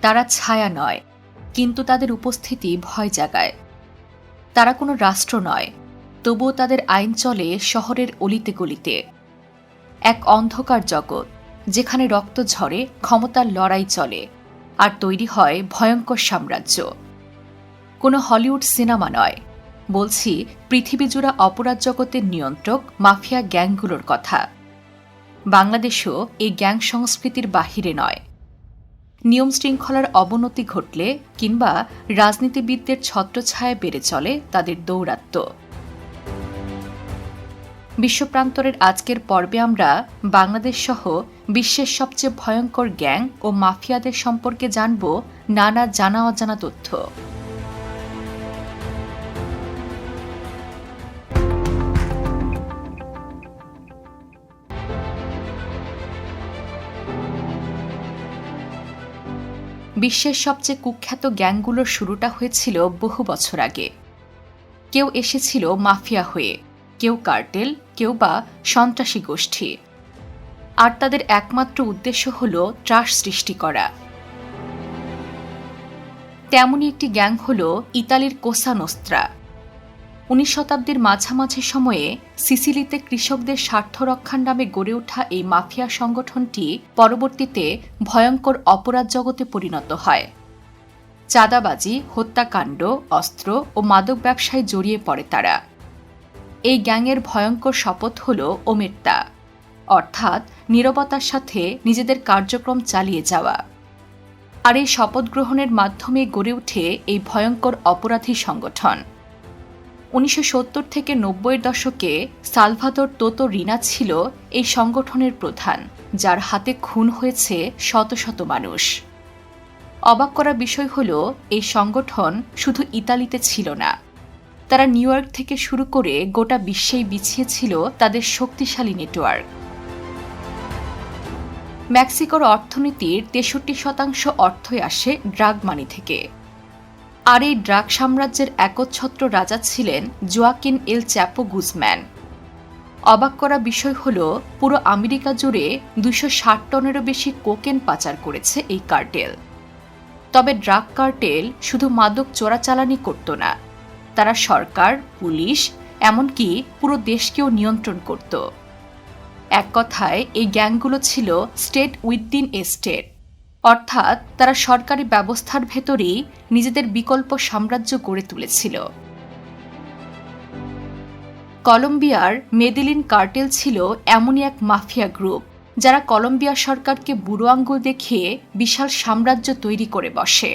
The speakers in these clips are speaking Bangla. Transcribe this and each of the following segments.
তারা ছায়া নয়, কিন্তু তাদের উপস্থিতি ভয় জাগায়। তারা কোনো রাষ্ট্র নয়, তবুও তাদের আইন চলে শহরের অলিতে গলিতে। এক অন্ধকার জগৎ, যেখানে রক্ত ঝরে, ক্ষমতার লড়াই চলে, আর তৈরি হয় ভয়ঙ্কর সাম্রাজ্য। কোনো হলিউড সিনেমা নয়, বলছি পৃথিবীজুড়া অপরাধ জগতের নিয়ন্ত্রক মাফিয়া গ্যাংগুলোর কথা। বাংলাদেশও এই গ্যাং সংস্কৃতির বাহিরে নয়। নিয়ম শৃঙ্খলার অবনতি ঘটলে কিংবা রাজনীতিবিদদের ছত্রছায়া বেড়ে চলে তাদের দৌরাত্ম্য বিশ্বপ্রান্তরের আজকের পর্বে আমরা বাংলাদেশ সহ বিশ্বের সবচেয়ে ভয়ঙ্কর গ্যাং ও মাফিয়াদের সম্পর্কে জানব নানা জানা অজানা তথ্য। বিশ্বের সবচেয়ে কুখ্যাত গ্যাংগুলোর শুরুটা হয়েছিল বহু বছর আগে। কেউ এসেছিল মাফিয়া হয়ে, কেউ কার্টেল, কেউ বা সন্ত্রাসী গোষ্ঠী। আর তাদের একমাত্র উদ্দেশ্য হল ত্রাস সৃষ্টি করা। তেমনই একটি গ্যাং হল ইতালির কোসানোস্ত্রা উনিশ শতাব্দীর মাঝামাঝি সময়ে সিসিলিতে কৃষকদের স্বার্থ রক্ষার নামে গড়ে ওঠা এই মাফিয়া সংগঠনটি পরবর্তীতে ভয়ঙ্কর অপরাধ জগতে পরিণত হয়। চাঁদাবাজি, হত্যাকাণ্ড, অস্ত্র ও মাদক ব্যবসায় জড়িয়ে পড়ে তারা। এই গ্যাংয়ের ভয়ঙ্কর শপথ হল ওমেরতা অর্থাৎ নিরবতার সাথে নিজেদের কার্যক্রম চালিয়ে যাওয়া। আর এই শপথ গ্রহণের মাধ্যমে গড়ে ওঠে এই ভয়ঙ্কর অপরাধী সংগঠন। উনিশশো সত্তর থেকে নব্বইয়ের দশকে সালভাদর তোতো রিনা ছিল এই সংগঠনের প্রধান, যার হাতে খুন হয়েছে শত শত মানুষ। অবাক করা বিষয় হল, এই সংগঠন শুধু ইতালিতে ছিল না। তারা নিউ ইয়র্ক থেকে শুরু করে গোটা বিশ্বেই বিছিয়েছিল তাদের শক্তিশালী নেটওয়ার্ক। মেক্সিকোর অর্থনীতির তেষট্টি শতাংশ অর্থই আসে ড্রাগ মানি থেকে। আর এই ড্রাগ সাম্রাজ্যের একচ্ছত্র রাজা ছিলেন জোয়াকিন এল চ্যাপো গুজম্যান। অবাক করা বিষয় হল, পুরো আমেরিকা জুড়ে দুশো ষাট টনেরও বেশি কোকেন পাচার করেছে এই কার্টেল। তবে ড্রাগ কার্টেল শুধু মাদক চোরাচালানি করত না, তারা সরকার, পুলিশ, এমনকি পুরো দেশকেও নিয়ন্ত্রণ করত। এক কথায়, এই গ্যাংগুলো ছিল স্টেট উইদিন এ স্টেট অর্থাৎ তারা সরকারি ব্যবস্থার ভেতরেই নিজেদের বিকল্প সাম্রাজ্য গড়ে তুলেছিল। কলম্বিয়ার মেদিলিন কার্টেল ছিল এমনই এক মাফিয়া গ্রুপ, যারা কলম্বিয়া সরকারকে বুড়ো আঙ্গুল দেখিয়ে বিশাল সাম্রাজ্য তৈরি করে বসে।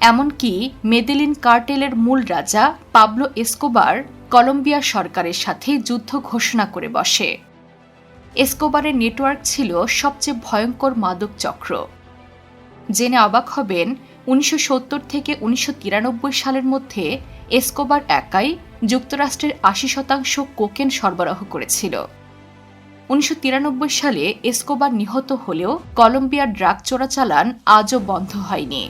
এমনকি মেদিলিন কার্টেলের মূল রাজা পাবলো এসকোবার কলম্বিয়া সরকারের সাথে যুদ্ধ ঘোষণা করে বসে। এসকোবারের নেটওয়ার্ক ছিল সবচেয়ে ভয়ঙ্কর মাদক চক্র। জেনে অবাক হবেন, উনিশশো সত্তর থেকে উনিশশো তিরানব্বই সালের মধ্যে এসকোবার একাই যুক্তরাষ্ট্রের আশি শতাংশ কোকেন সরবরাহ করেছিল। উনিশশো তিরানব্বই সালে এসকোবার নিহত হলেও কলম্বিয়ার ড্রাগ চোরাচালান আজও বন্ধ হয়নি।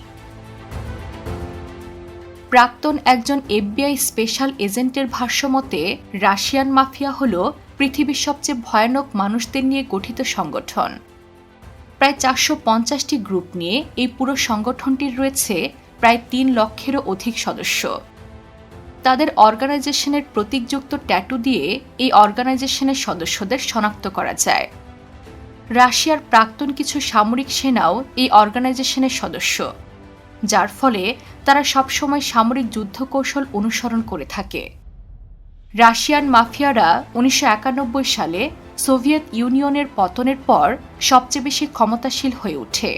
প্রাক্তন একজন এফবিআই স্পেশাল এজেন্টের ভাষ্যমতে, রাশিয়ান মাফিয়া হল পৃথিবীর সবচেয়ে ভয়ানক মানুষদের নিয়ে গঠিত সংগঠন। প্রায় চারশো পঞ্চাশটি গ্রুপ নিয়ে এই পুরো সংগঠনটির রয়েছে প্রায় তিন লক্ষেরও অধিক সদস্য। তাদের অর্গানাইজেশনের প্রতীকযুক্ত ট্যাটু দিয়ে এই অর্গানাইজেশনের সদস্যদের শনাক্ত করা যায়। রাশিয়ার প্রাক্তন কিছু সামরিক সেনাও এই অর্গানাইজেশনের সদস্য, যার ফলে তারা সবসময় সামরিক যুদ্ধ কৌশল অনুসরণ করে থাকে। রাশিয়ান মাফিয়ারা উনিশশো একানব্বই সালে সোভিয়েত ইউনিয়নের পতনের পর সবচেয়ে বেশি ক্ষমতাশীল হয়ে ওঠে।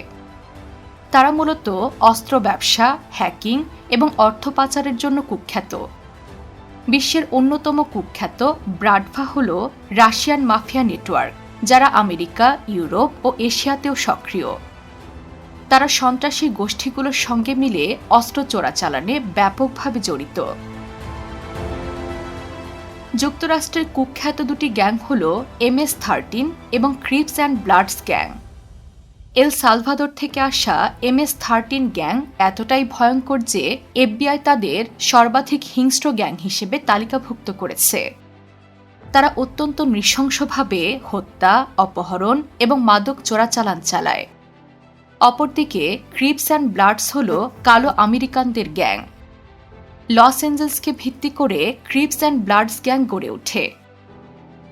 তারা মূলত অস্ত্র ব্যবসা, হ্যাকিং এবং অর্থ পাচারের জন্য কুখ্যাত। বিশ্বের অন্যতম কুখ্যাত ব্রাডভা হল রাশিয়ান মাফিয়া নেটওয়ার্ক, যারা আমেরিকা, ইউরোপ ও এশিয়াতেও সক্রিয়। তারা সন্ত্রাসী গোষ্ঠীগুলোর সঙ্গে মিলে অস্ত্র চোরাচালানে ব্যাপকভাবে জড়িত। যুক্তরাষ্ট্রের কুখ্যাত দুটি গ্যাং হল এম এস থার্টিন এবং Crips and Bloods gang. El Salvador থেকে আসা এম এস থার্টিন গ্যাং এতটাই ভয়ঙ্কর যে এফবিআই তাদের সর্বাধিক হিংস্র গ্যাং হিসেবে তালিকাভুক্ত করেছে। তারা অত্যন্ত নৃশংসভাবে হত্যা, অপহরণ এবং মাদক চোরাচালান চালায়। অপরদিকে ক্রিপস অ্যান্ড ব্লাডস হল কালো আমেরিকানদের গ্যাং। লস অ্যাঞ্জেলসকে ভিত্তি করে ক্রিপস অ্যান্ড ব্লাডস গ্যাং গড়ে ওঠে।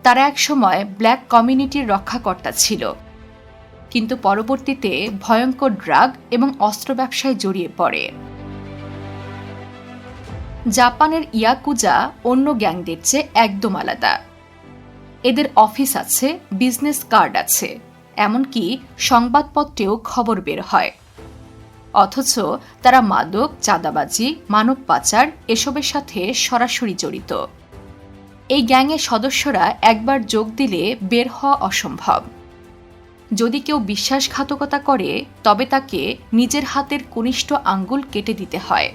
তারা একসময় ব্ল্যাক কমিউনিটির রক্ষাকর্তা ছিল। কিন্তু পরবর্তীতে ভয়ঙ্কর ড্রাগ এবং অস্ত্র ব্যবসায় জড়িয়ে পড়ে। জাপানের ইয়াকুজা অন্য গ্যাংদের চেয়ে একদম আলাদা। এদের অফিস আছে, বিজনেস কার্ড আছে, এমনকি সংবাদপত্রেও খবর বের হয়। অথচ তারা মাদক, চাঁদাবাজি, মানব পাচার এসবের সাথে সরাসরি জড়িত। এই গ্যাংয়ের সদস্যরা একবার যোগ দিলে বের হওয়া অসম্ভব। যদি কেউ বিশ্বাসঘাতকতা করে, তবে তাকে নিজের হাতের কনিষ্ঠ আঙ্গুল কেটে দিতে হয়।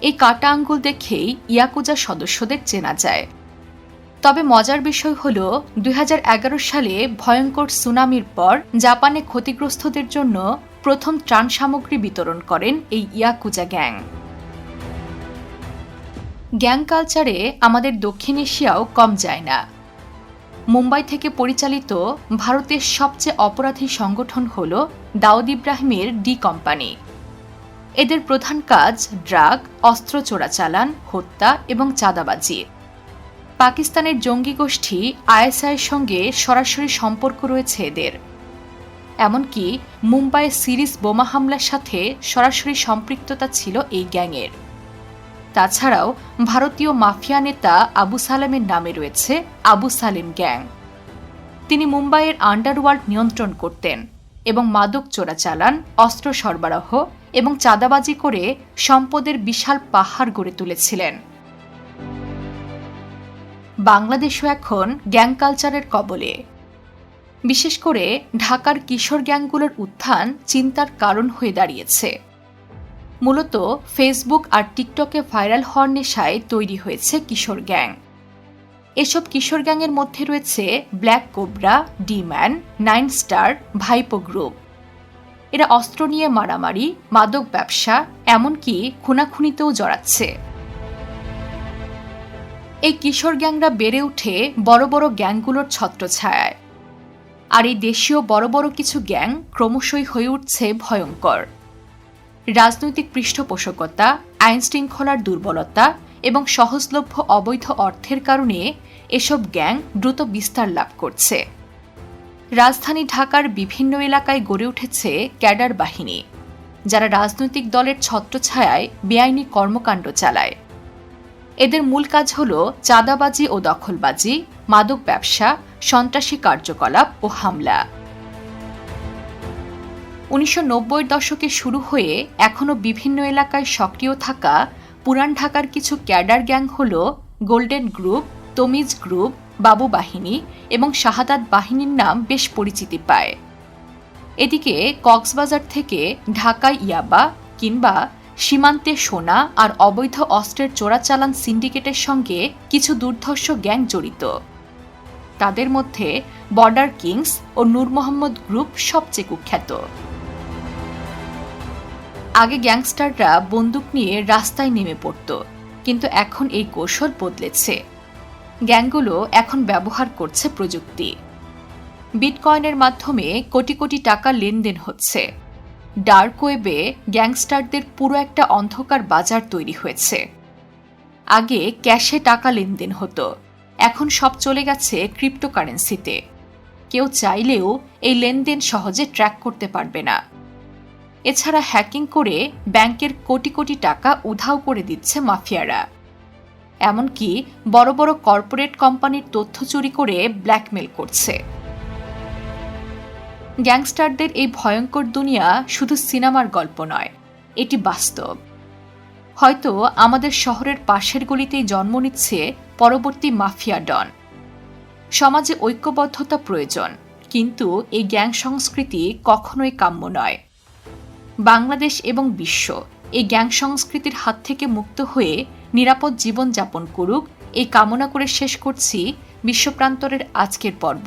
এই কাটা আঙ্গুল দেখেই ইয়াকুজা সদস্যদের চেনা যায়। তবে মজার বিষয় হল, দুই হাজার এগারো সালে ভয়ঙ্কর সুনামির পর জাপানে ক্ষতিগ্রস্তদের জন্য প্রথম ত্রাণ সামগ্রী বিতরণ করেন এই ইয়াকুজা গ্যাং। গ্যাং কালচারে আমাদের দক্ষিণ এশিয়াও কম যায় না। মুম্বাই থেকে পরিচালিত ভারতের সবচেয়ে অপরাধী সংগঠন হল দাউদ ইব্রাহিমের ডি কোম্পানি। এদের প্রধান কাজ ড্রাগ, অস্ত্র চোরাচালান, হত্যা এবং চাঁদাবাজি। পাকিস্তানের জঙ্গি গোষ্ঠী আইএসআইয়ের সঙ্গে সরাসরি সম্পর্ক রয়েছে এদের। এমনকি মুম্বাইয়ে সিরিজ বোমা হামলার সাথে সরাসরি সম্পৃক্ততা ছিল এই গ্যাংয়ের। তাছাড়াও ভারতীয় মাফিয়া নেতা আবু সালেমের নামে রয়েছে আবু সালেম গ্যাং। তিনি মুম্বাইয়ের আন্ডারওয়ার্ল্ড নিয়ন্ত্রণ করতেন এবং মাদক চোরাচালান অস্ত্র সরবরাহ এবং চাঁদাবাজি করে সম্পদের বিশাল পাহাড় গড়ে তুলেছিলেন। বাংলাদেশও এখন গ্যাং কালচারের কবলে। বিশেষ করে ঢাকার কিশোর গ্যাংগুলোর উত্থান চিন্তার কারণ হয়ে দাঁড়িয়েছে। মূলত ফেসবুক আর টিকটকে ভাইরাল হওয়ার নেশায় তৈরি হয়েছে কিশোর গ্যাং। এসব কিশোর গ্যাংয়ের মধ্যে রয়েছে black cobra, demon, nine star, ভাইপো গ্রুপ। এরা অস্ত্র নিয়ে মারামারি, মাদক ব্যবসা, এমনকি খুনাখুনিতেও জড়াচ্ছে। এই কিশোর গ্যাংরা বেড়ে উঠে বড় বড় গ্যাংগুলোর ছত্রছায়ায়। আর এই দেশীয় বড় বড় কিছু গ্যাং ক্রমশই হয়ে উঠছে ভয়ঙ্কর। রাজনৈতিক পৃষ্ঠপোষকতা, আইন শৃঙ্খলার দুর্বলতা এবং সহজলভ্য অবৈধ অর্থের কারণে এসব গ্যাং দ্রুত বিস্তার লাভ করছে। রাজধানী ঢাকার বিভিন্ন এলাকায় গড়ে উঠেছে ক্যাডার বাহিনী, যারা রাজনৈতিক দলের ছত্রছায়ায় বেআইনি কর্মকাণ্ড চালায়। এদের মূল কাজ হল চাঁদাবাজি ও দখলবাজি, মাদক ব্যবসা, সন্ত্রাসী কার্যকলাপ ও হামলা। উনিশশো দশকে শুরু হয়ে এখনও বিভিন্ন এলাকায় সক্রিয় থাকা পুরান ঢাকার কিছু ক্যাডার গ্যাং হল golden group, Tamij group, Babu বাহিনী এবং শাহাদাত বাহিনীর নাম বেশ পরিচিতি পায়। এদিকে কক্সবাজার থেকে ঢাকায় ইয়াবা কিংবা সীমান্তে সোনা আর অবৈধ অস্ত্রের চোরাচালান সিন্ডিকেটের সঙ্গে কিছু দুর্ধর্ষ গ্যাং জড়িত। তাদের মধ্যে বর্ডার কিংস ও নূর মোহাম্মদ গ্রুপ সবচেয়ে কুখ্যাত। আগে গ্যাংস্টাররা বন্দুক নিয়ে রাস্তায় নেমে পড়ত, কিন্তু এখন এই কৌশল বদলেছে। গ্যাংগুলো এখন ব্যবহার করছে প্রযুক্তি। বিটকয়েনের মাধ্যমে কোটি কোটি টাকা লেনদেন হচ্ছে। ডার্ক ওয়েবে গ্যাংস্টারদের পুরো একটা অন্ধকার বাজার তৈরি হয়েছে। আগে ক্যাশে টাকা লেনদেন হতো। এখন সব চলে গেছে ক্রিপ্টোকারেন্সিতে। কেউ চাইলেও এই লেনদেন সহজে ট্র্যাক করতে পারবে না। এছাড়া হ্যাকিং করে ব্যাংকের কোটি কোটি টাকা উধাও করে দিচ্ছে মাফিয়ারা। এমনকি বড় বড় কর্পোরেট কোম্পানির তথ্য চুরি করে ব্ল্যাকমেল করছে। গ্যাংস্টারদের এই ভয়ঙ্কর দুনিয়া শুধু সিনেমার গল্প নয়, এটি বাস্তব। হয়তো আমাদের শহরের পাশের গলিতেই জন্ম নিচ্ছে পরবর্তী মাফিয়া ডন। সমাজে ঐক্যবদ্ধতা প্রয়োজন, কিন্তু এই গ্যাং সংস্কৃতি কখনোই কাম্য নয়। বাংলাদেশ এবং বিশ্ব এই গ্যাং সংস্কৃতির হাত থেকে মুক্ত হয়ে নিরাপদ জীবন যাপন করুক, এই কামনা করে শেষ করছি বিশ্বপ্রান্তরের আজকের পর্ব।